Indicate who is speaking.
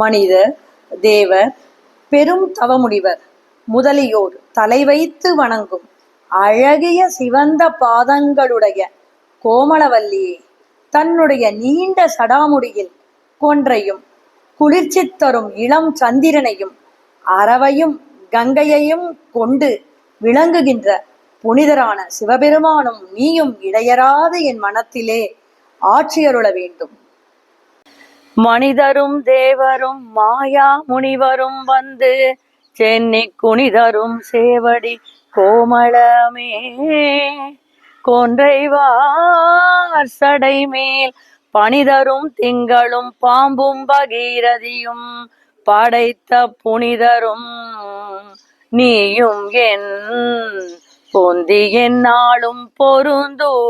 Speaker 1: மனிதர் தேவர் பெரும் தவமுடிவர் முதலியோர் தலை வைத்து வணங்கும் அழகிய சிவந்த பாதங்களுடைய கோமளவல்லியே தன்னுடைய நீண்ட சடாமுடியில் கொன்றையும் குளிர்ச்சி தரும் இளம் சந்திரனையும் அறவையும் கங்கையையும் கொண்டு விளங்குகின்ற புனிதரான சிவபெருமானும் நீயும் இடையராது என் மனத்திலே ஆட்சியருள வேண்டும்
Speaker 2: மனிதரும் தேவரும் மாயா முனிவரும் வந்து சென்னை குனிதரும் சேவடி கோமளமே கொன்றைவார் சடை மேல் பனிதரும் திங்களும் பாம்பும் பகீரதியும் படைத்த புனிதரும் நீயும் என் பொந்தி என்னாலும் பொருந்தூகவே